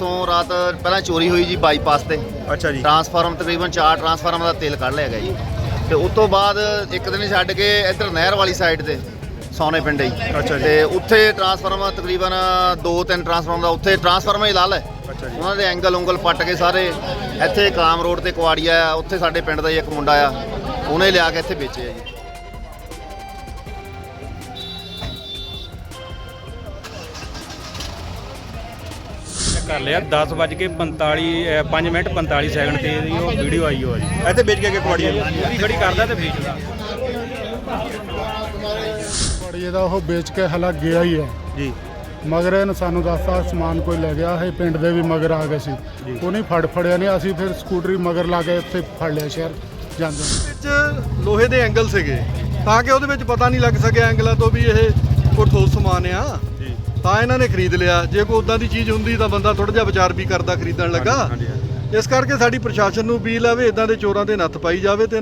ਪਰਸੋਂ ਰਾਤ ਪਹਿਲਾਂ ਚੋਰੀ ਹੋਈ ਜੀ ਬਾਈਪਾਸ ਤੇ। ਅੱਛਾ ਜੀ। ਟਰਾਂਸਫਾਰਮ ਤਕਰੀਬਨ 4 ਟਰਾਂਸਫਾਰਮ ਦਾ ਤੇਲ ਕੱਢ ਲਿਆ ਗਿਆ ਜੀ। ਤੇ ਉਸ ਤੋਂ ਬਾਅਦ ਇੱਕ ਦਿਨ ਛੱਡ ਕੇ ਇੱਧਰ ਨਹਿਰ ਵਾਲੀ ਸਾਈਡ ਤੇ ਸੋਨੇ ਪਿੰਡ ਜੀ ਅੱਛਾ ਜੀ। ਤੇ ਉੱਥੇ ਟਰਾਂਸਫਾਰਮ ਤਕਰੀਬਨ 2-3 ਟਰਾਂਸਫਾਰਮ ਦਾ ਉੱਥੇ ਟਰਾਂਸਫਾਰਮ ਹੀ ਲਾ ਲੈ ਅੱਛਾ ਜੀ। ਉਹਨਾਂ ਦੇ ਐਂਗਲ ਉਂਗਲ ਪੱਟ ਕੇ ਸਾਰੇ ਇੱਥੇ ਕਾਮ ਰੋਡ ਤੇ ਕੁਆੜੀਆ ਆ ਉੱਥੇ ਸਾਡੇ ਪਿੰਡ ਦਾ ਹੀ ਇੱਕ ਮੁੰਡਾ ਆ ਉਹਨੇ ਲਿਆ ਕੇ ਇੱਥੇ ਵੇਚੇ ਆ ਜੀ। ਕਰ ਲਿਆ। 10 ਵੱਜ ਕੇ 45 5 ਮਿੰਟ 45 ਸੈਕਿੰਡ ਤੇ ਇਹਦੀ ਉਹ ਵੀਡੀਓ ਆਈ ਹੋਈ। ਜੀ ਇੱਥੇ ਵੇਚ ਕੇ ਨੂੰ ਉਹਦੀ ਖੜੀ ਕਰਦਾ ਤੇ ਵੇਚਦਾ ਬੜੀ ਦਾ ਉਹ ਵੇਚ ਕੇ ਹਲਾ ਗਿਆ ਹੀ ਹੈ। ਜੀ। ਮਗਰ ਇਹਨੇ ਸਾਨੂੰ ਦੱਸਤਾ ਸਮਾਨ ਕੋਈ ਲੈ ਗਿਆ ਹੈ ਪਿੰਡ ਦੇ ਵੀ ਮਗਰ ਆ ਗਏ ਸੀ। ਉਹ ਨਹੀਂ ਫੜ ਫੜਿਆ ਨਹੀਂ ਅਸੀਂ ਫਿਰ ਸਕੂਟਰੀ ਮਗਰ ਲਾ ਕੇ ਉੱਥੇ ਫੜ ਲਿਆ ਸ਼ਹਿਰ ਜਾਂਦੇ ਵਿੱਚ ਲੋਹੇ ਦੇ ਐਂਗਲ ਸੀਗੇ ਤਾਂ ਕਿ ਉਹਦੇ ਵਿੱਚ ਪਤਾ ਨਹੀਂ ਲੱਗ ਸਕਿਆ ਐਂਗਲਾਂ ਤੋਂ ਵੀ ਇਹ ਕੋਈ ਠੋਸ ਸਮਾਨ ਆ। ਤਾਂ ਇਹਨਾਂ ਨੇ ਖਰੀਦ ਲਿਆ। ਜੇ ਕੋਈ ਉਦਾਂ ਦੀ ਚੀਜ਼ ਹੁੰਦੀ ਤਾਂ ਬੰਦਾ ਥੋੜਾ ਜਿਹਾ ਵਿਚਾਰ ਵੀ ਕਰਦਾ ਖਰੀਦਣ ਲੱਗਾ। ਇਸ ਕਰਕੇ ਸਾਡੀ ਪ੍ਰਸ਼ਾਸਨ ਨੂੰ ਵੀ ਇਦਾਂ ਦੇ ਚੋਰਾਂ ਤੇ ਨੱਥ ਪਾਈ ਜਾਵੇ ਤੇ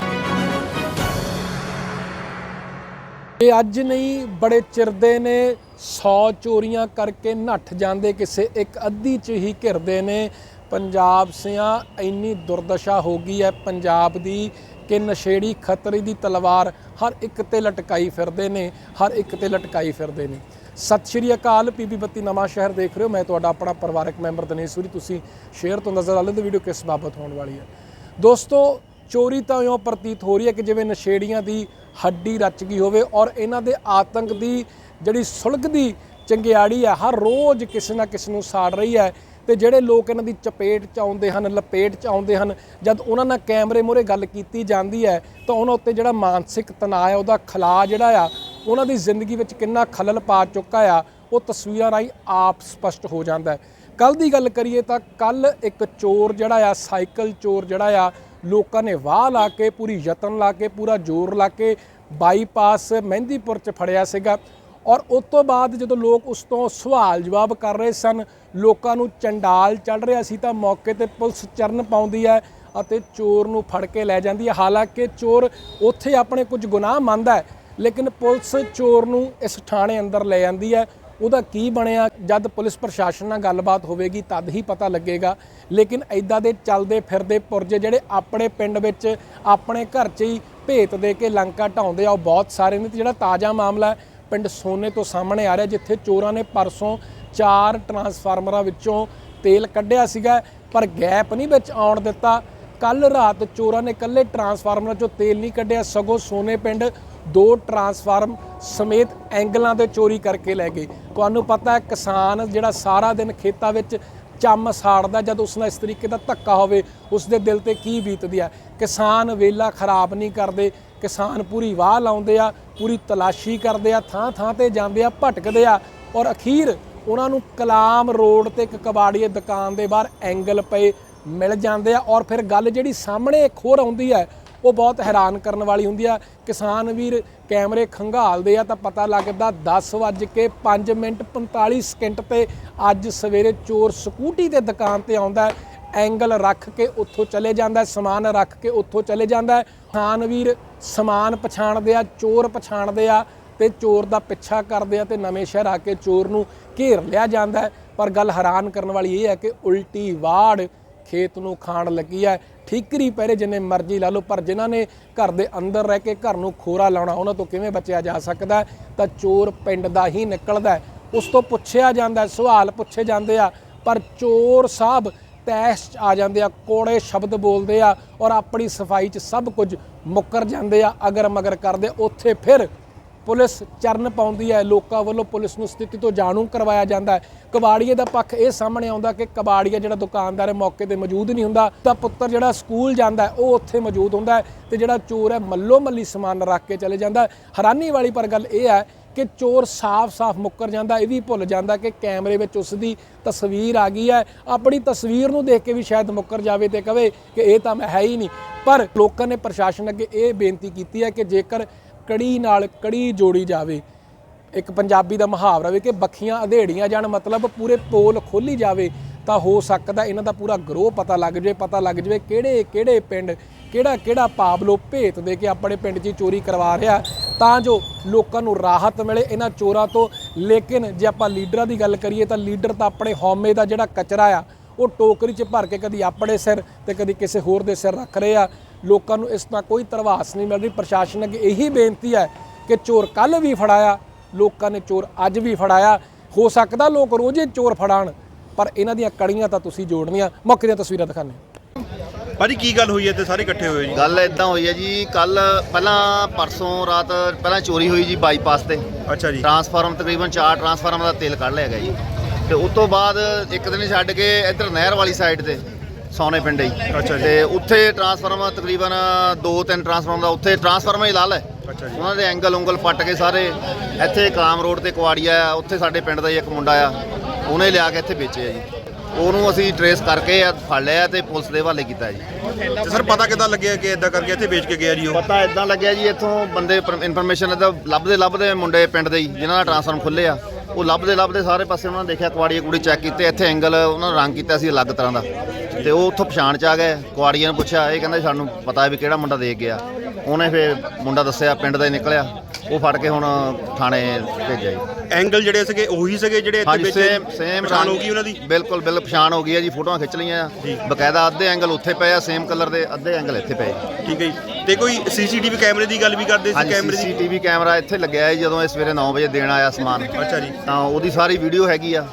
ਇਹ ਅੱਜ ਨਹੀਂ ਬੜੇ ਚਿਰਦੇ ਨੇ 100 ਚੋਰੀਆਂ ਕਰਕੇ ਨੱਠ ਜਾਂਦੇ ਕਿਸੇ ਇੱਕ ਅੱਧੀ ਚ ਹੀ ਘਿਰਦੇ ਨੇ। ਪੰਜਾਬ ਸਿਆਂ ਇੰਨੀ ਦੁਰਦਸ਼ਾ ਹੋ ਗਈ ਹੈ ਪੰਜਾਬ ਦੀ ਕਿ ਨਸ਼ੇੜੀ ਖਤਰੇ ਦੀ ਤਲਵਾਰ ਹਰ ਇੱਕ ਤੇ ਲਟਕਾਈ ਫਿਰਦੇ ਨੇ, ਹਰ ਇੱਕ ਤੇ ਲਟਕਾਈ ਫਿਰਦੇ ਨੇ। ਸਤਿ ਸ਼੍ਰੀ ਅਕਾਲ, ਪੀਪੀ ਬੱਤੀ ਨਵਾਂ ਸ਼ਹਿਰ ਦੇਖ ਰਹੇ ਹੋ। ਮੈਂ ਤੁਹਾਡਾ ਆਪਣਾ ਪਰਿਵਾਰਕ ਮੈਂਬਰ ਦਿਨੇਸ਼ ਸੂਰੀ। ਤੁਸੀਂ ਸ਼ੇਅਰ ਤੋਂ ਨਜ਼ਰ ਆ ਲੈਂਦੇ ਵੀਡੀਓ ਕਿਸ ਬਾਬਤ ਹੋਣ ਵਾਲੀ ਹੈ? ਦੋਸਤੋ, ਚੋਰੀ ਤਾਂ ਇਉਂ ਪ੍ਰਤੀਤ ਹੋ ਰਹੀ ਹੈ ਕਿ ਜਿਵੇਂ ਨਸ਼ੇੜੀਆਂ ਦੀ ਹੱਡੀ ਰਚ ਗਈ ਹੋਵੇ ਔਰ ਇਹਨਾਂ ਦੇ ਆਤੰਕ ਦੀ ਜਿਹੜੀ ਸੁਲਗਦੀ ਚੰਗਿਆੜੀ ਹੈ, ਹਰ ਰੋਜ਼ ਕਿਸੇ ਨਾ ਕਿਸੇ ਨੂੰ ਸਾੜ ਰਹੀ ਹੈ। ਤੇ ਜਿਹੜੇ ਲੋਕ ਇਹਨਾਂ ਦੀ ਚਪੇਟ ਚ ਆਉਂਦੇ ਹਨ, ਲਪੇਟ ਚ ਆਉਂਦੇ ਹਨ, ਜਦ ਉਹਨਾਂ ਨਾਲ ਕੈਮਰੇ ਮੂਹਰੇ ਗੱਲ ਕੀਤੀ ਜਾਂਦੀ ਹੈ, ਤਾਂ ਉਹਨਾਂ ਉੱਤੇ ਜਿਹੜਾ ਮਾਨਸਿਕ ਤਣਾਅ ਹੈ, ਉਹਦਾ ਖਲਾ ਜਿਹੜਾ ਆ, ਉਹਨਾਂ ਦੀ ਜ਼ਿੰਦਗੀ ਵਿੱਚ ਕਿੰਨਾ ਖਲਲ ਪਾ ਚੁੱਕਾ ਆ, ਉਹ ਤਸਵੀਰਾਂ ਰਾਹੀਂ ਆਪ ਸਪਸ਼ਟ ਹੋ ਜਾਂਦਾ ਹੈ। ਕੱਲ ਦੀ ਗੱਲ ਕਰੀਏ ਤਾਂ ਕੱਲ ਇੱਕ ਚੋਰ ਜਿਹੜਾ ਆ, ਸਾਈਕਲ ਚੋਰ ਜਿਹੜਾ ਆ, ਲੋਕਾਂ ਨੇ ਵਾਹ ਲਾ ਕੇ, ਪੂਰੀ ਯਤਨ ਲਾ ਕੇ, ਪੂਰਾ ਜ਼ੋਰ ਲਾ ਕੇ ਬਾਈਪਾਸ ਮਹਿੰਦੀਪੁਰ ਚ ਫੜਿਆ ਸੀਗਾ। ਔਰ ਉਸ ਤੋਂ ਬਾਅਦ ਜਦੋਂ ਲੋਕ ਉਸ ਤੋਂ ਸਵਾਲ ਜਵਾਬ ਕਰ ਰਹੇ ਸਨ ਲੋਕਾਂ ਨੂੰ ਚੰਡਾਲ ਚੜ ਰਿਹਾ ਸੀ ਤਾਂ ਮੌਕੇ ਤੇ ਪੁਲਿਸ ਚਰਨ ਪਾਉਂਦੀ ਹੈ ਅਤੇ ਚੋਰ ਨੂੰ ਫੜ ਕੇ ਲੈ ਜਾਂਦੀ ਹੈ। ਹਾਲਾਂਕਿ ਚੋਰ ਉੱਥੇ ਆਪਣੇ ਕੁਝ ਗੁਨਾਹ ਮੰਨਦਾ ਹੈ ਲੇਕਿਨ ਪੁਲਿਸ ਚੋਰ ਨੂੰ ਇਸ ਥਾਣੇ ਅੰਦਰ ਲੈ ਜਾਂਦੀ ਹੈ। ਉਹਦਾ ਕੀ ਬਣਿਆ? ਜਦ ਪੁਲਿਸ ਪ੍ਰਸ਼ਾਸਨ ਨਾਲ ਗੱਲਬਾਤ ਹੋਵੇਗੀ ਤਦ ਹੀ ਪਤਾ ਲੱਗੇਗਾ। ਲੇਕਿਨ ਐਦਾਂ ਦੇ ਚੱਲਦੇ ਫਿਰਦੇ ਪੁਰਜੇ ਜਿਹੜੇ ਆਪਣੇ ਪਿੰਡ ਵਿੱਚ ਆਪਣੇ ਘਰ 'ਚ ਹੀ ਭੇਤ ਦੇ ਕੇ ਲੰਕਾ ਢਾਉਂਦੇ ਆ ਉਹ ਬਹੁਤ ਸਾਰੇ ਨੇ ਤੇ ਜਿਹੜਾ ਤਾਜ਼ਾ ਮਾਮਲਾ ਹੈ, ਪਿੰਡ ਸੋਨੇ ਤੋਂ ਸਾਹਮਣੇ ਆ ਰਿਹਾ ਜਿੱਥੇ ਚੋਰਾਂ ਨੇ ਪਰਸੋਂ ਚਾਰ ਟਰਾਂਸਫਾਰਮਰਾਂ ਵਿੱਚੋਂ ਤੇਲ ਕੱਢਿਆ ਸੀਗਾ, ਪਰ ਗੈਪ ਨਹੀਂ ਵਿੱਚ ਆਉਣ ਦਿੱਤਾ। ਕੱਲ ਰਾਤ ਚੋਰਾਂ ਨੇ ਇਕੱਲੇ ਟਰਾਂਸਫਾਰਮਰਾਂ ਚੋਂ ਤੇਲ ਨਹੀਂ ਕੱਢਿਆ, ਸਗੋਂ ਸੋਨੇ ਪਿੰਡ ਦੋ ਟਰਾਂਸਫਾਰਮ ਸਮੇਤ ਐਂਗਲਾਂ ਤੇ ਚੋਰੀ ਕਰਕੇ ਲੈ ਗਏ। ਤੁਹਾਨੂੰ ਪਤਾ ਹੈ ਕਿਸਾਨ ਜਿਹੜਾ ਸਾਰਾ ਦਿਨ ਖੇਤਾਂ ਵਿੱਚ ਚੰਮ ਸਾੜਦਾ ਜਦ ਉਸ ਨਾਲ ਇਸ ਤਰੀਕੇ ਦਾ ਧੱਕਾ ਹੋਵੇ ਉਸ ਦੇ ਦਿਲ ਤੇ ਕੀ ਬੀਤਦੀ ਹੈ ਕਿਸਾਨ ਵੇਲਾ ਖਰਾਬ ਨਹੀਂ ਕਰਦੇ, ਕਿਸਾਨ ਪੂਰੀ ਵਾਹ ਲਾਉਂਦੇ ਆ, ਪੂਰੀ ਤਲਾਸ਼ੀ ਕਰਦੇ ਆ, ਥਾਂ ਥਾਂ ਤੇ ਜਾਂਦੇ ਆ, ਭਟਕਦੇ ਆ। ਔਰ ਅਖੀਰ ਉਹਨਾਂ ਨੂੰ ਕਲਾਮ ਰੋਡ ਤੇ ਇੱਕ ਕਬਾੜੀਏ ਦੁਕਾਨ ਦੇ ਬਾਹਰ ਐਂਗਲ ਪਏ ਮਿਲ ਜਾਂਦੇ ਆ। ਔਰ ਫਿਰ ਗੱਲ ਜਿਹੜੀ ਸਾਹਮਣੇ ਇੱਕ ਹੋਰ ਆਉਂਦੀ ਹੈ ਉਹ ਬਹੁਤ ਹੈਰਾਨ ਕਰਨ ਵਾਲੀ ਹੁੰਦੀ ਆ। ਕਿਸਾਨ ਵੀਰ, ਕੈਮਰੇ ਖੰਗਾਲਦੇ ਆ ਤਾਂ ਪਤਾ ਲੱਗਦਾ 10 ਵੱਜ ਕੇ 5 ਮਿੰਟ 45 ਸਕਿੰਟ ਤੇ ਅੱਜ ਸਵੇਰੇ ਚੋਰ ਸਕੂਟੀ ਤੇ ਦੁਕਾਨ ਤੇ ਆਉਂਦਾ ਐਂਗਲ ਰੱਖ ਕੇ ਉੱਥੋਂ ਚਲੇ ਜਾਂਦਾ ਸਮਾਨ ਰੱਖ ਕੇ ਉੱਥੋਂ ਚਲੇ ਜਾਂਦਾ ਖਾਨ ਵੀਰ, ਸਮਾਨ ਪਛਾਣਦੇ ਆ, ਚੋਰ ਪਛਾਣਦੇ ਆ ਤੇ ਚੋਰ ਦਾ ਪਿੱਛਾ ਕਰਦੇ ਆ ਤੇ ਨਵੇਂ ਸ਼ਹਿਰ ਆ ਕੇ ਚੋਰ ਨੂੰ ਘੇਰ ਲਿਆ ਜਾਂਦਾ ਪਰ ਗੱਲ ਹੈਰਾਨ ਕਰਨ ਵਾਲੀ ਇਹ ਹੈ ਕਿ ਉਲਟੀ ਵਾੜ ਖੇਤ ਨੂੰ ਖਾਣ ਲੱਗੀ ਹੈ ਠੀਕਰੀ ਪਹਿਰੇ ਜਿੰਨੇ ਮਰਜ਼ੀ ਲਾ ਲਓ, ਪਰ ਜਿਨ੍ਹਾਂ ਨੇ ਘਰ ਦੇ ਅੰਦਰ ਰਹਿ ਕੇ ਘਰ ਨੂੰ ਖੋਰਾ ਲਾਉਣਾ, ਉਹਨਾਂ ਤੋਂ ਕਿਵੇਂ ਬਚਿਆ ਜਾ ਸਕਦਾ? ਤਾਂ ਚੋਰ ਪਿੰਡ ਦਾ ਹੀ ਨਿਕਲਦਾ ਉਸ ਤੋਂ ਪੁੱਛਿਆ ਜਾਂਦਾ ਸਵਾਲ ਪੁੱਛੇ ਜਾਂਦੇ ਆ, ਪਰ ਚੋਰ ਸਾਹਿਬ ਤੈਸ਼ 'ਚ ਆ ਜਾਂਦੇ ਆ, ਕੋੜੇ ਸ਼ਬਦ ਬੋਲਦੇ ਆ ਔਰ ਆਪਣੀ ਸਫ਼ਾਈ 'ਚ ਸਭ ਕੁਝ ਮੁੱਕਰ ਜਾਂਦੇ ਆ ਅਗਰ ਮਗਰ ਕਰਦੇ, ਉੱਥੇ ਫਿਰ ਪੁਲਿਸ ਚਰਨ ਪਾਉਂਦੀ ਹੈ, ਲੋਕਾਂ ਵੱਲੋਂ ਪੁਲਿਸ ਨੂੰ ਸਥਿਤੀ ਤੋਂ ਜਾਣੂ ਕਰਵਾਇਆ ਜਾਂਦਾ ਹੈ। ਕਬਾੜੀਏ ਦਾ ਪੱਖ ਇਹ ਸਾਹਮਣੇ ਆਉਂਦਾ ਕਿ ਕਬਾੜੀਆ ਜਿਹੜਾ ਦੁਕਾਨਦਾਰ ਹੈ, ਮੌਕੇ ਤੇ ਮੌਜੂਦ ਨਹੀਂ ਹੁੰਦਾ। ਤਾਂ ਪੁੱਤਰ ਜਿਹੜਾ ਸਕੂਲ ਜਾਂਦਾ ਉਹ ਉੱਥੇ ਮੌਜੂਦ ਹੁੰਦਾ ਹੈ ਤੇ ਜਿਹੜਾ ਚੋਰ ਹੈ ਮੱਲੋ ਮੱਲੀ ਸਮਾਨ ਰੱਖ ਕੇ ਚਲੇ ਜਾਂਦਾ ਹੈਰਾਨੀ ਵਾਲੀ ਪਰ ਗੱਲ ਇਹ ਹੈ ਕਿ ਚੋਰ ਸਾਫ਼-ਸਾਫ਼ ਮੁੱਕਰ ਜਾਂਦਾ, ਇਹ ਵੀ ਭੁੱਲ ਜਾਂਦਾ ਕਿ ਕੈਮਰੇ ਵਿੱਚ ਉਸ ਦੀ ਤਸਵੀਰ ਆ ਗਈ ਹੈ। ਆਪਣੀ ਤਸਵੀਰ ਨੂੰ ਦੇਖ ਕੇ ਵੀ ਸ਼ਾਇਦ ਮੁੱਕਰ ਜਾਵੇ ਤੇ ਕਵੇ ਕਿ ਇਹ ਤਾਂ ਮੈਂ ਹੈ ਹੀ ਨਹੀਂ। ਪਰ ਲੋਕਾਂ ਨੇ ਪ੍ਰਸ਼ਾਸਨ ਅੱਗੇ ਇਹ ਬੇਨਤੀ ਕੀਤੀ ਹੈ ਕਿ ਜੇਕਰ ਕੜੀ ਨਾਲ ਕੜੀ ਜੋੜੀ ਜਾਵੇ। ਇੱਕ ਪੰਜਾਬੀ ਦਾ ਮੁਹਾਵਰਾ ਵੀ ਕਿ ਬੱਖੀਆਂ ਅਧੇੜੀਆਂ ਜਾਣ, ਮਤਲਬ ਪੂਰੇ ਪੋਲ ਖੋਲੀ ਜਾਵੇ, ਤਾਂ ਹੋ ਸਕਦਾ ਇਹਨਾਂ ਦਾ ਪੂਰਾ ਗਰੋਹ ਪਤਾ ਲੱਗ ਜਾਵੇ, ਪਤਾ ਲੱਗ ਜਾਵੇ ਕਿਹੜੇ ਕਿਹੜੇ ਪਿੰਡ, ਕਿਹੜਾ ਕਿਹੜਾ ਪਾਬਲੋ ਭੇਤ ਦੇ ਕੇ ਆਪਣੇ ਪਿੰਡ 'ਚ ਹੀ ਚੋਰੀ ਕਰਵਾ ਰਿਹਾ। ਤਾਂ ਜੋ ਲੋਕਾਂ ਨੂੰ ਰਾਹਤ ਮਿਲੇ ਇਹਨਾਂ ਚੋਰਾਂ ਤੋਂ। ਲੇਕਿਨ ਜੇ ਆਪਾਂ ਲੀਡਰਾਂ ਦੀ ਗੱਲ ਕਰੀਏ ਤਾਂ ਲੀਡਰ ਤਾਂ ਆਪਣੇ ਹਉਮੈ ਦਾ ਜਿਹੜਾ ਕਚਰਾ ਆ, ਉਹ ਟੋਕਰੀ 'ਚ ਭਰ ਕੇ ਕਦੀ ਆਪਣੇ ਸਿਰ ਤੇ ਕਦੀ ਕਿਸੇ ਹੋਰ ਦੇ ਸਿਰ ਰੱਖ ਰਹੇ ਆ। ਲੋਕਾਂ ਨੂੰ ਇਸ ਦਾ ਕੋਈ ਤਰਵਾਸ ਨਹੀਂ ਮਿਲ ਰਹੀ ਪ੍ਰਸ਼ਾਸਨ ਅੱਗੇ ਇਹੀ ਬੇਨਤੀ ਹੈ ਕਿ ਚੋਰ ਕੱਲ ਵੀ ਫੜਾਇਆ ਲੋਕਾਂ ਨੇ ਚੋਰ ਅੱਜ ਵੀ ਫੜਾਇਆ। ਹੋ ਸਕਦਾ ਲੋਕ ਰੋਜ਼ੇ ਚੋਰ ਫੜਾਣ ਪਰ ਇਹਨਾਂ ਦੀਆਂ ਕੜੀਆਂ ਤਾਂ ਤੁਸੀਂ ਜੋੜਨੀਆਂ। ਮੌਕੇ ਦੀਆਂ ਤਸਵੀਰਾਂ ਦਿਖਾਣੇ ਭਾਜੀ ਕੀ ਗੱਲ ਹੋਈ ਹੈ ਤੇ ਸਾਰੇ ਇਕੱਠੇ ਹੋਏ ਜੀ? ਗੱਲ ਇਦਾਂ ਹੋਈ ਹੈ ਜੀ ਕੱਲ ਪਹਿਲਾਂ ਪਰਸੋਂ ਰਾਤ ਪਹਿਲਾਂ ਚੋਰੀ ਹੋਈ ਜੀ ਬਾਈਪਾਸ ਤੇ। ਅੱਛਾ ਜੀ। ਟਰਾਂਸਫਾਰਮ ਤਕਰੀਬਨ 4 ਟਰਾਂਸਫਾਰਮ ਦਾ ਤੇਲ ਕੱਢ ਲਿਆ ਗਿਆ ਜੀ। ਤੇ ਉਸ ਤੋਂ ਬਾਅਦ ਇੱਕ ਦਿਨ ਛੱਡ ਕੇ ਇੱਧਰ ਨਹਿਰ ਵਾਲੀ ਸਾਈਡ ਤੇ ਸੋਨੇ ਪਿੰਡ ਹੀ। ਅੱਛਾ ਜੀ। ਤੇ ਉੱਥੇ ਟਰਾਂਸਫਾਰਮ ਤਕਰੀਬਨ 2-3 ਟਰਾਂਸਫਾਰਮ ਦਾ ਉੱਥੇ ਟਰਾਂਸਫਾਰਮ ਹੀ ਲਾ ਲੈ ਅੱਛਾ ਜੀ। ਉਹਨਾਂ ਦੇ ਐਂਗਲ ਉਂਗਲ ਪੱਟ ਕੇ ਸਾਰੇ। ਇੱਥੇ ਕਾਮ ਰੋਡ ਤੇ ਕੁਆੜੀਆ ਆ ਉੱਥੇ ਸਾਡੇ ਪਿੰਡ ਦਾ ਹੀ ਇੱਕ ਮੁੰਡਾ ਆ। ਉਹਨੇ ਲਿਆ ਕੇ ਇੱਥੇ ਵੇਚੇ ਆ ਜੀ। ਉਹਨੂੰ ਅਸੀਂ ਟਰੇਸ ਕਰਕੇ ਆ ਫੜ ਲਿਆ ਤੇ ਪੁਲਿਸ ਦੇ ਹਵਾਲੇ ਕੀਤਾ ਜੀ। ਤੇ ਸਰ ਪਤਾ ਕਿੱਦਾਂ ਲੱਗਿਆ ਕਿ ਇਦਾਂ ਕਰਕੇ ਇੱਥੇ ਵੇਚ ਕੇ ਗਿਆ ਜੀ ਉਹ? ਪਤਾ ਇਦਾਂ ਲੱਗਿਆ ਜੀ ਇੱਥੋਂ ਬੰਦੇ ਇਨਫੋਰਮੇਸ਼ਨ ਇਦਾਂ ਲੱਭਦੇ ਲੱਭਦੇ ਮੁੰਡੇ ਪਿੰਡ ਦੇ ਹੀ ਜਿਨ੍ਹਾਂ ਦਾ ਟ੍ਰਾਂਸਫਾਰਮ ਖੁੱਲੇ ਆ। ਉਹ ਲੱਭਦੇ ਲੱਭਦੇ ਸਾਰੇ ਪਾਸੇ ਉਹਨਾਂ ਨੇ ਦੇਖਿਆ ਕੁਆੜੀਏ ਕੁੜੀ ਚੈੱਕ ਕੀਤੇ ਇੱਥੇ ਐਂਗਲ ਉਹਨਾਂ ਨੇ ਰੰਗ ਕੀਤਾ ਸੀ ਅਲੱਗ ਤਰ੍ਹਾਂ ਦਾ। ਤੇ ਉਹ ਉੱਥੋਂ ਪਛਾਣ ਚ ਆ ਗਏ ਕੁਆੜੀਏ ਨੂੰ ਪੁੱਛਿਆ ਇਹ ਕਹਿੰਦਾ ਸਾਨੂੰ ਪਤਾ ਹੈ ਵੀ ਕਿਹੜਾ ਮੁੰਡਾ ਦੇ ਗਿਆ। ਉਹਨੇ ਫਿਰ ਮੁੰਡਾ ਦੱਸਿਆ ਪਿੰਡ ਦਾ ਹੀ ਨਿਕਲਿਆ। ਉਹ ਫੜ ਕੇ ਹੁਣ ਥਾਣੇ ਭੇਜਿਆ ਜੀ। ਐਂਗਲ ਜਿਹੜੇ ਸੀਗੇ ਉਹੀ ਸੀਗੇ ਜਿਹੜੇ ਇੱਥੇ ਹਾਂਜੀ ਵੇਚੇ ਸੇਮ ਸੇਮ ਪਛਾਣ ਹੋ ਗਈ ਉਹਨਾਂ ਦੀ? ਬਿਲਕੁਲ ਬਿਲਕੁਲ ਪਛਾਣ ਹੋ ਗਈ ਹੈ ਜੀ ਫੋਟੋਆਂ ਖਿੱਚ ਲਈਆਂ। ਆ ਬਕਾਇਦਾ ਅੱਧੇ ਐਂਗਲ ਉੱਥੇ ਪਏ ਆ ਸੇਮ ਕਲਰ ਦੇ ਅੱਧੇ ਐਂਗਲ ਇੱਥੇ ਪਏ। ਠੀਕ ਹੈ ਜੀ। ਤੇ ਕੋਈ ਸੀਸੀਟੀਵੀ ਕੈਮਰੇ ਦੀ ਗੱਲ ਵੀ ਕਰਦੇ ਸੀ ਕੈਮਰੇ ਦੀ? ਸੀਸੀਟੀਵੀ ਕੈਮਰਾ ਇੱਥੇ ਲੱਗਿਆ ਹੈ ਜਦੋਂ ਇਹ ਸਵੇਰੇ 9 ਵਜੇ ਦੇਣ ਆਇਆ ਸਮਾਨ। ਅੱਛਾ ਜੀ। ਤਾਂ ਉਹਦੀ ਸਾਰੀ ਵੀਡੀਓ ਹੈਗੀ ਆ।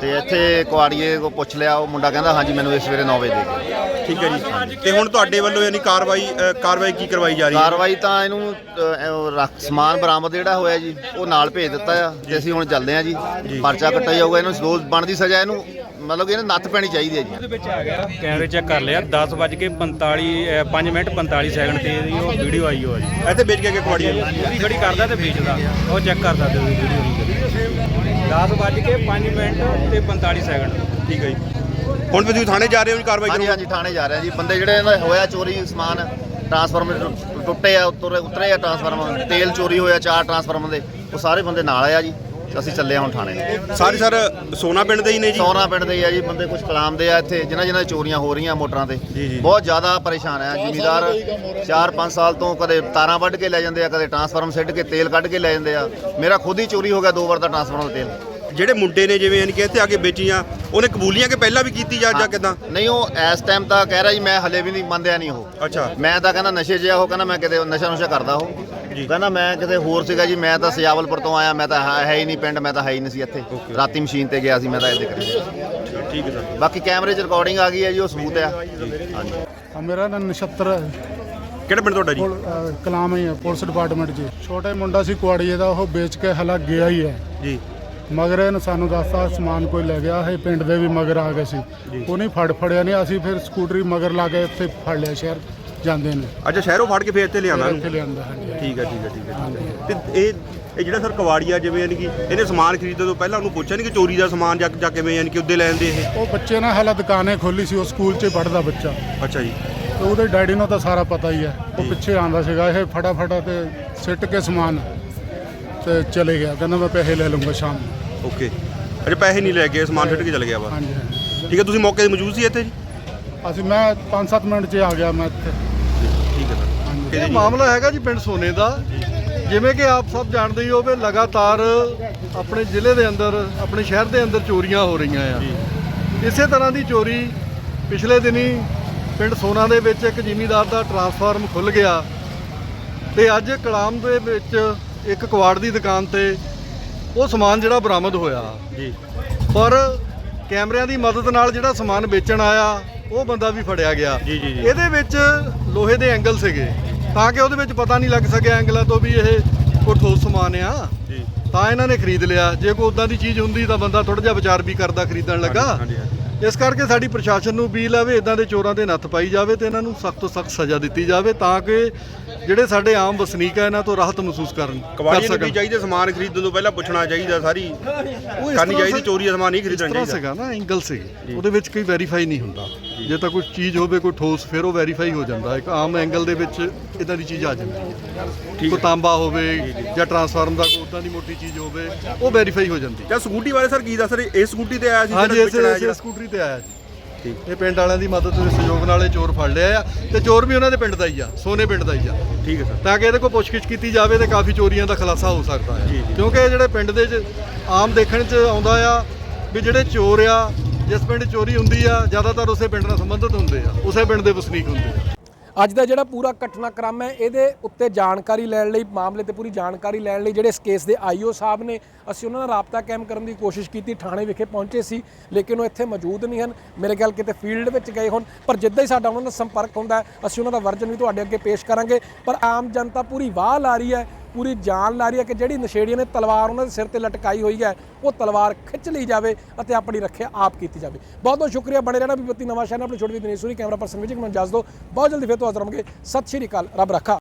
ਤੇ ਇੱਥੇ ਕੁਆੜੀਏ ਕੋ ਪੁੱਛ ਲਿਆ ਉਹ ਮੁੰਡਾ ਕਹਿੰਦਾ ਹਾਂਜੀ ਮੈਨੂੰ ਇਸ ਸਵੇਰੇ 9 ਵਜੇ ਦੇ ਗਏ ਠੀਕ ਹੈ ਜੀ। ਤੇ ਹੁਣ ਤੁਹਾਡੇ ਵੱਲੋਂ ਯਾਨੀ ਕਾਰਵਾਈ ਅ, ਕਾਰਵਾਈ ਕੀ ਕਰਵਾਈ ਜਾ ਰਹੀ ਹੈ? ਕਾਰਵਾਈ ਤਾਂ ਇਹਨੂੰ ਉਹ ਰੱਖ ਸਮਾਨ ਬਰਾਮਦ ਜਿਹੜਾ ਹੋਇਆ ਜੀ ਉਹ ਨਾਲ ਭੇਜ ਦਿੱਤਾ ਆ ਤੇ ਅਸੀਂ ਹੁਣ ਚੱਲਦੇ ਆ ਜੀ। ਪਰਚਾ ਕੱਟਿਆ ਜਾਊਗਾ ਇਹਨੂੰ ਰੋਜ਼ ਬਣਦੀ ਸਜ਼ਾ ਇਹਨੂੰ ਮਤਲਬ ਕਿ ਇਹਨੂੰ ਨੱਥ ਪੈਣੀ ਚਾਹੀਦੀ ਹੈ ਜੀ। ਕੈਮਰੇ ਚੈੱਕ ਕਰ ਲਿਆ 10 ਵੱਜ ਕੇ 45 5 ਮਿੰਟ 45 ਸੈਕਿੰਡ ਤੇ ਇਹਦੀ ਉਹ ਵੀਡੀਓ ਆਈ ਹੋ ਜੀ ਇੱਥੇ ਵੇਚ ਕੇ ਨੂੰ ਉਹਦੀ ਖੜੀ ਕਰਦਾ ਤੇ ਵੇਚਦਾ। ਉਹ ਚੈੱਕ ਕਰ ਸਕਦੇ ਹੋ ਵੀਡੀਓ। ਨਹੀਂ 10 ਵੱਜ ਕੇ 5 ਮਿੰਟ ਤੇ 45 ਸੈਕਿੰਡ। ਠੀਕ ਹੈ ਜੀ। ਹੁਣ ਵੀ ਤੁਸੀਂ ਥਾਣੇ ਜਾ ਰਹੇ ਹੋ ਜੀ ਕਾਰਵਾਈ ਹਾਂਜੀ ਕਰੋ? ਹਾਂਜੀ ਥਾਣੇ ਜਾ ਰਿਹਾ ਜੀ। ਬੰਦੇ ਜਿਹੜੇ ਇਹਨਾਂ ਦਾ ਹੋਇਆ ਚੋਰੀ ਸਮਾਨ ਟਰਾਂਸਫਾਰਮਰ ਟੁੱਟੇ ਆ ਉੱਤਰ ਉਤਰੇ ਆ ਟਰਾਂਸਫਾਰਮਰ ਤੇਲ ਚੋਰੀ ਹੋਇਆ ਚਾਰ ਟਰਾਂਸਫਾਰਮਰ ਦੇ। ਉਹ ਸਾਰੇ ਬੰਦੇ ਨਾਲ ਆ ਜੀ। ਅਸੀਂ ਚੱਲੇ ਹਾਂ ਹੁਣ ਥਾਣੇ। ਸਾਰੇ ਸਰ ਸੋਨਾ ਪਿੰਡ ਦੇ ਹੀ ਨੇ ਜੀ? ਸੌਰਾ ਪਿੰਡ ਦੇ ਹੀ ਆ ਜੀ ਬੰਦੇ ਕੁਝ ਕਲਾਮ ਦੇ ਆ ਇੱਥੇ ਜਿਨ੍ਹਾਂ ਜਿਨ੍ਹਾਂ ਦੀ ਚੋਰੀਆਂ ਹੋ ਰਹੀਆਂ ਮੋਟਰਾਂ ਤੇ। ਜੀ, ਜੀ। ਬਹੁਤ ਜ਼ਿਆਦਾ ਪਰੇਸ਼ਾਨ ਆ ਜ਼ਿਮੀਦਾਰ 4-5 ਸਾਲ ਤੋਂ ਕਦੇ ਤਾਰਾਂ ਵੱਢ ਕੇ ਲੈ ਜਾਂਦੇ ਆ ਕਦੇ ਟਰਾਂਸਫਾਰਮ ਸਿੱਟ ਕੇ ਤੇਲ ਕੱਢ ਕੇ ਲੈ ਜਾਂਦੇ ਆ। ਮੇਰਾ ਖੁਦ ਹੀ ਚੋਰੀ ਹੋ ਗਿਆ ਦੋ ਵਾਰ ਦਾ ਟਰਾਂਸਫਾਰਮਰ ਦਾ ਤੇਲ। ਜਿਹੜੇ ਮੁੰਡੇ ਨੇ ਜਿਵੇਂ ਯਾਨੀ ਕਿ ਇੱਥੇ ਆ ਕੇ ਵੇਚੀਆਂ ਉਹਨੇ ਕਬੂਲੀਆਂ ਕਿ ਪਹਿਲਾਂ ਵੀ ਕੀਤੀ ਜਾਂ ਜਾਂ ਕਿਦਾਂ? ਨਹੀਂ ਉਹ ਇਸ ਟਾਈਮ ਤਾਂ ਕਹਿ ਰਿਹਾ ਜੀ ਮੈਂ ਹਲੇ ਵੀ ਨਹੀਂ ਮੰਨਿਆ ਨਹੀਂ ਉਹ। ਅੱਛਾ। ਮੈਂ ਤਾਂ ਕਹਿੰਦਾ ਨਸ਼ੇ ਆ ਉਹ ਕਹਿੰਦਾ ਮੈਂ ਕਿਤੇ ਨਸ਼ਾ ਨੁਸ਼ਾ ਕਰਦਾ ਉਹ। ਕਹਿੰਦਾ ਮੈਂ ਕਿਤੇ ਹੋਰ ਸੀਗਾ ਜੀ ਮੈਂ ਤਾਂ ਸਿਆਵਲਪੁਰ ਤੋਂ ਆਇਆ ਮੈਂ ਤਾਂ ਹੈ ਹੈ ਹੀ ਨਹੀਂ ਪਿੰਡ ਮੈਂ ਤਾਂ ਹੈ ਹੀ ਨਹੀਂ ਸੀ ਇੱਥੇ। ਰਾਤੀ ਮਸ਼ੀਨ ਤੇ ਗਿਆ ਸੀ ਮੈਂ ਤਾਂ ਇਹਦੇ ਕਰੀ ਠੀਕ ਹੈ ਸਰ। ਬਾਕੀ ਕੈਮਰੇ 'ਚ ਰਿਕਾਰਡਿੰਗ ਆ ਗਈ ਹੈ ਜੀ ਉਹ ਸਬੂਤ ਆ। ਹਾਂਜੀ। ਆ ਮੇਰਾ ਨਾਂ ਨਛੱਤਰ ਹੈ। ਕਿਹੜਾ ਪਿੰਡ ਤੁਹਾਡਾ ਜੀ? ਪੁਲ- ਕਲਾਮ ਹੀ ਹੈ ਪੁਲਿਸ ਡਿਪਾਰਟਮੈਂਟ 'ਚ। ਛੋਟੇ ਮੁੰਡਾ ਸੀ ਕੁਆੜੀਏ ਦਾ ਉਹ ਵੇਚ ਕੇ ਹਲਾ ਗਿਆ ਹੀ ਹੈ। ਜੀ। ਮਗਰ ਇਹਨੇ ਸਾਨੂੰ ਦੱਸਤਾ ਸਮਾਨ ਕੋਈ ਲੈ ਗਿਆ ਹੈ ਪਿੰਡ ਦੇ ਵੀ ਮਗਰ ਆ ਗਏ ਸੀ। ਉਹ ਨਹੀਂ ਫੜ ਫੜਿਆ ਨਹੀਂ ਅਸੀਂ ਫਿਰ ਸਕੂਟਰੀ ਮਗਰ ਲਾ ਕੇ ਇੱਥੇ ਫੜ ਲਿਆ ਸ਼ਹਿਰ। ਜਾਂਦੇ ਨੇ। ਅੱਛਾ ਸ਼ਹਿਰੋਂ ਫੜ ਕੇ ਫੇਰ ਇੱਥੇ ਨੂੰ ਇੱਥੇ ਲਿਆਂਦਾ ਹਾਂਜੀ ਠੀਕ ਹੈ ਠੀਕ ਹੈ ਠੀਕ ਹੈ ਠੀਕ ਹੈ। ਤੇ ਇਹ ਇਹ ਜਿਹੜਾ ਸਰ ਕਵਾੜੀਆ ਜਿਵੇਂ ਯਾਨੀ ਕਿ ਇਹਨੇ ਸਮਾਨ ਖਰੀਦਣ ਤੋਂ ਪਹਿਲਾਂ ਉਹਨੂੰ ਪੁੱਛਿਆ ਨਹੀਂ ਕਿ ਚੋਰੀ ਦਾ ਸਮਾਨ ਜਾਂ ਜਾਂ ਕਿਵੇਂ ਯਾਨੀ ਕਿ ਉੱਦੇ ਲੈਂਦੇ ਇਹ? ਉਹ ਬੱਚੇ ਨੇ ਹਾਲਾ ਦੁਕਾਨੇ ਖੋਲੀ ਸੀ ਉਹ ਸਕੂਲ 'ਚ ਪੜਦਾ ਬੱਚਾ। ਅੱਛਾ ਜੀ। ਤੇ ਉਹਦੇ ਡੈਡੀ ਨੂੰ ਤਾਂ ਸਾਰਾ ਪਤਾ ਹੀ ਹੈ। ਉਹ ਪਿੱਛੇ ਆਂਦਾ ਸੀਗਾ ਇਹ ਫਟਾਫਟ ਤੇ ਸਿੱਟ ਕੇ ਸਮਾਨ ਤੇ ਚਲੇ ਗਿਆ। ਕਹਿੰਦਾ ਮੈਂ ਪੈਸੇ ਲੈ ਲੂੰਗਾ ਸ਼ਾਮ ਨੂੰ। ਓਕੇ। ਅੱਛਾ ਪੈਸੇ ਨਹੀਂ ਲੈ ਗਏ ਸਮਾਨ ਛੱਡ ਕੇ ਚਲ ਗਿਆ ਵਾ। ਹਾਂਜੀ ਹਾਂਜੀ। ਠੀਕ ਹੈ ਤੁਸੀਂ ਮੌਕੇ ਤੇ ਮੌਜੂਦ ਸੀ ਇੱਥੇ ਜੀ? ਅਸੀਂ ਮੈਂ 5-7 ਮਿੰਟ 'ਚ ਆ ਗਿਆ ਮੈਂ ਇੱਥੇ। ਠੀਕ ਹੈ ਸਰ। ਇਹ ਮਾਮਲਾ ਹੈਗਾ ਜੀ ਪਿੰਡ ਸੋਨੇ ਦਾ। ਜਿਵੇਂ ਕਿ ਆਪ ਸਭ ਜਾਣਦੇ ਹੀ ਹੋ ਵੀ ਲਗਾਤਾਰ ਆਪਣੇ ਜ਼ਿਲ੍ਹੇ ਦੇ ਅੰਦਰ ਆਪਣੇ ਸ਼ਹਿਰ ਦੇ ਅੰਦਰ ਚੋਰੀਆਂ ਹੋ ਰਹੀਆਂ ਆ। ਇਸੇ ਤਰ੍ਹਾਂ ਦੀ ਚੋਰੀ ਪਿਛਲੇ ਦਿਨੀ ਪਿੰਡ ਸੋਨਾ ਦੇ ਵਿੱਚ ਇੱਕ ਜ਼ਿਮੀਂਦਾਰ ਦਾ ਟਰਾਂਸਫਾਰਮ ਖੁੱਲ ਗਿਆ ਤੇ ਅੱਜ ਕਲਾਮ ਦੇ ਵਿੱਚ ਇੱਕ ਕਵਾੜ ਦੀ ਦੁਕਾਨ ਤੇ ਉਹ ਸਮਾਨ ਜਿਹੜਾ ਬਰਾਮਦ ਹੋਇਆ। ਜੀ। ਪਰ ਕੈਮਰਿਆਂ ਦੀ ਮਦਦ ਨਾਲ ਜਿਹੜਾ ਸਮਾਨ ਵੇਚਣ ਆਇਆ ਉਹ ਬੰਦਾ ਵੀ ਫੜਿਆ ਗਿਆ। ਜੀ, ਜੀ, ਜੀ। ਇਹਦੇ ਵਿੱਚ ਲੋਹੇ ਦੇ ਐਂਗਲ ਸੀਗੇ। ਤਾਂ ਕਿ ਉਹਦੇ ਵਿੱਚ ਪਤਾ ਨਹੀਂ ਲੱਗ ਸਕਿਆ ਐਂਗਲਾਂ ਤੋਂ ਵੀ ਇਹ ਕੋਈ ਠੋਸ ਸਮਾਨ ਆ। ਜੀ। ਤਾਂ ਇਹਨਾਂ ਨੇ ਖਰੀਦ ਲਿਆ। ਜੇ ਕੋਈ ਉਦਾਂ ਦੀ ਚੀਜ਼ ਹੁੰਦੀ ਤਾਂ ਬੰਦਾ ਥੋੜਾ ਜਿਹਾ ਵਿਚਾਰ ਵੀ ਕਰਦਾ ਖਰੀਦਣ ਲੱਗਾ। ਇਸ ਕਰਕੇ ਸਾਡੀ ਪ੍ਰਸ਼ਾਸਨ ਨੂੰ ਵੀ ਇਦਾਂ ਦੇ ਚੋਰਾਂ ਦੇ ਨੱਥ ਪਾਈ ਜਾਵੇ ਤੇ ਇਹਨਾਂ ਨੂੰ ਸਖਤ ਤੋਂ ਸਖਤ ਸਜ਼ਾ ਦਿੱਤੀ ਜਾਵੇ ਤਾਂ ਕਿ ਜਿਹੜੇ ਸਾਡੇ ਆਮ ਵਸਨੀਕ ਆ ਇਹਨਾਂ ਤੋਂ ਰਾਹਤ ਮਹਿਸੂਸ ਕਰਨ ਕਰ ਕਵਾੜੀਆਂ ਨੂੰ ਵੀ ਚਾਹੀਦਾ ਸਮਾਨ ਖਰੀਦਣ ਤੋਂ ਪਹਿਲਾਂ ਪੁੱਛਣਾ ਚਾਹੀਦਾ ਸਾਰੀ। ਕਰਨੀ ਚਾਹੀਦੀ ਚੋਰੀ ਦਾ ਸਮਾਨ ਨਹੀਂ ਖਰੀਦਣਾ ਚਾਹੀਦਾ। ਸੀਗਾ ਨਾ ਐਂਗਲ ਸੀ ਉਹਦੇ ਵਿੱਚ ਕੋਈ ਵੈਰੀਫਾਈ ਨਹੀਂ ਹੁੰਦਾ। ਜੇ ਤਾਂ ਕੋਈ ਚੀਜ਼ ਹੋਵੇ ਕੋਈ ਠੋਸ ਫਿਰ ਉਹ ਵੈਰੀਫਾਈ ਹੋ ਜਾਂਦਾ। ਇੱਕ ਆਮ ਐਂਗਲ ਦੇ ਵਿੱਚ ਇਦਾਂ ਦੀ ਚੀਜ਼ ਆ ਜਾਂਦੀ ਹੈ। ਕੋਈ ਤਾਂਬਾ ਹੋਵੇ ਜਾਂ ਟਰਾਂਸਫਾਰਮ ਦਾ ਕੋਈ ਉਦਾਂ ਦੀ ਮੋਟੀ ਚੀਜ਼ ਹੋਵੇ ਉਹ ਵੈਰੀਫਾਈ ਹੋ ਜਾਂਦੀ ਜਾਂ ਸਕੂਟੀ ਬਾਰੇ ਸਰ ਕੀ ਦੱਸ ਰਹੇ? ਇਹ ਸਕੂਟੀ ਤੇ ਆਇਆ ਸੀ ਜਿਹੜਾ ਵੇਚਣ ਆਇਆ? ਸਕੂਟਰੀ ਤੇ ਆਇਆ ਜੀ ਠੀਕ। ਇਹ ਪਿੰਡ ਵਾਲਿਆਂ ਦੀ ਮਦਦ ਤੇ ਸਹਿਯੋਗ ਨਾਲ ਇਹ ਚੋਰ ਫੜ ਲਿਆ ਆ ਤੇ ਚੋਰ ਵੀ ਉਹਨਾਂ ਦੇ ਪਿੰਡ ਦਾ ਹੀ ਆ ਸੋਨੇ ਪਿੰਡ ਦਾ ਹੀ ਆ। ਠੀਕ ਹੈ ਸਰ ਤਾਂ ਕਿ ਇਹਦੇ ਕੋਲ ਪੁੱਛਗਿੱਛ ਕੀਤੀ ਜਾਵੇ ਤੇ ਕਾਫੀ ਚੋਰੀਆਂ ਦਾ ਖੁਲਾਸਾ ਹੋ ਸਕਦਾ ਹੈ। ਕਿਉਂਕਿ ਇਹ ਜਿਹੜੇ ਪਿੰਡ ਦੇ ਚ ਆਮ ਦੇਖਣ ਚ ਆਉਂਦਾ ਆ ਵੀ ਜਿਹੜੇ ਚੋਰ ਆ ਜਿਸ ਪਿੰਡ ਚੋਰੀ ਹੁੰਦੀ ਆ, ਜ਼ਿਆਦਾਤਰ ਉਸੇ ਪਿੰਡ ਨਾਲ ਸੰਬੰਧਿਤ ਹੁੰਦੇ ਆ। ਉਸੇ ਪਿੰਡ ਦੇ ਵਸਨੀਕ ਹੁੰਦੇ ਆ। ਅੱਜ ਦਾ ਜਿਹੜਾ ਪੂਰਾ ਘਟਨਾਕ੍ਰਮ ਹੈ, ਇਹਦੇ ਉੱਤੇ ਜਾਣਕਾਰੀ ਲੈਣ ਲਈ, ਮਾਮਲੇ ਤੇ ਪੂਰੀ ਜਾਣਕਾਰੀ ਲੈਣ ਲਈ ਜਿਹੜੇ ਇਸ ਕੇਸ ਦੇ ਆਈਓ ਸਾਹਿਬ ਨੇ ਅਸੀਂ ਉਹਨਾਂ ਨਾਲ ਰਾਬਤਾ ਕਾਇਮ ਕਰਨ ਦੀ ਕੋਸ਼ਿਸ਼ ਕੀਤੀ, ਥਾਣੇ ਵਿਖੇ ਪਹੁੰਚੇ ਸੀ, ਲੇਕਿਨ ਉਹ ਇੱਥੇ ਮੌਜੂਦ ਨਹੀਂ ਹਨ। ਮੇਰੇ ਖਿਆਲ ਕਿਤੇ ਫੀਲਡ ਵਿੱਚ ਗਏ ਹੋਣ, ਪਰ ਜਿੱਦਾਂ ਹੀ ਸਾਡਾ ਉਹਨਾਂ ਨਾਲ ਸੰਪਰਕ ਹੁੰਦਾ ਅਸੀਂ ਉਹਨਾਂ ਦਾ ਵਰਜਨ ਵੀ ਤੁਹਾਡੇ ਅੱਗੇ ਪੇਸ਼ ਕਰਾਂਗੇ। ਪਰ ਆਮ ਜਨਤਾ ਪੂਰੀ ਵਾਹ ਲਾ ਰਹੀ ਹੈ, ਪੂਰੀ ਜਾਨ ਲਾ ਰਹੀ ਹੈ ਕਿ ਜਿਹੜੀ ਨਸ਼ੇੜੀਆਂ ਨੇ ਤਲਵਾਰ ਉਹਨਾਂ ਦੇ ਸਿਰ ਤੇ ਲਟਕਾਈ ਹੋਈ ਹੈ, ਉਹ ਤਲਵਾਰ ਖਿੱਚ ਲਈ ਜਾਵੇ ਅਤੇ ਆਪਣੀ ਰੱਖਿਆ ਆਪ ਕੀਤੀ ਜਾਵੇ। ਬਹੁਤ ਬਹੁਤ ਸ਼ੁਕਰੀਆ, ਬਣੇ ਰਹਿਣਾ ਵਿਪਤੀ ਨਵਾਂ ਸ਼ਹਿਰ ਨਾਲ। ਛੋਟੇ ਵੀ ਜਿਹੀ ਦਿਨੇਸ਼ੂਰੀ ਕੈਮਰਾ ਪਰਸਨ ਵਿਜੇ ਮੈਨੂੰ ਇਜਾਜ਼ਤ ਦਿਓ। ਬਹੁਤ ਜਲਦੀ ਫਿਰ ਤੋਂ ਹਾਜ਼ਰ ਹੋਵਾਂਗੇ। ਸਤਿ ਸ਼੍ਰੀ ਅਕਾਲ, ਰੱਬ ਰੱਖਾ।